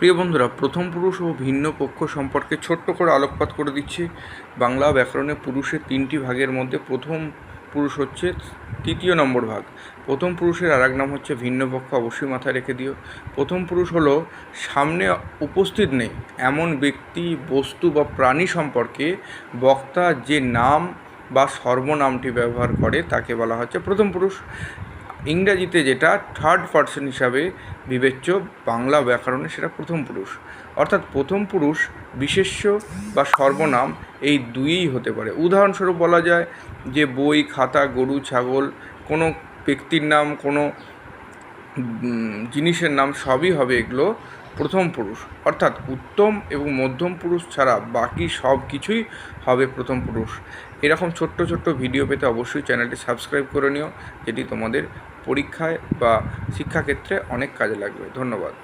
প্রিয় বন্ধুরা, প্রথম পুরুষ ও ভিন্ন পক্ষ সম্পর্কে ছোট্ট করে আলোকপাত করে দিচ্ছে। বাংলা ব্যাকরণে পুরুষের তিনটি ভাগের মধ্যে প্রথম পুরুষ হচ্ছে তৃতীয় নম্বর ভাগ। প্রথম পুরুষের আর নাম হচ্ছে ভিন্ন পক্ষ, অবশ্যই মাথায় রেখে দিও। প্রথম পুরুষ হলো সামনে উপস্থিত নেই, এমন ব্যক্তি, বস্তু বা প্রাণী সম্পর্কে বক্তা যে নাম বা সর্বনামটি ব্যবহার করে তাকে বলা হচ্ছে প্রথম পুরুষ। ইংরাজিতে যেটা থার্ড পার্সন হিসাবে বিবেচ্য, বাংলা ব্যাকরণে সেটা প্রথম পুরুষ। অর্থাৎ প্রথম পুরুষ, বিশেষ্য বা সর্বনাম এই দুইই হতে পারে। উদাহরণস্বরূপ বলা যায় যে বই, খাতা, গরু, ছাগল, কোনো ব্যক্তির নাম, কোনো জিনিসের নাম সবই হবে এগুলো প্রথম পুরুষ। অর্থাৎ উত্তম এবং মধ্যম পুরুষ ছাড়া বাকি সব কিছুই হবে প্রথম পুরুষ। এরকম ছোট্ট ছোট্ট ভিডিও পেতে অবশ্যই চ্যানেলটি সাবস্ক্রাইব করে নিও, যেটি তোমাদের পরীক্ষায় বা শিক্ষাক্ষেত্রে অনেক কাজে লাগবে। ধন্যবাদ।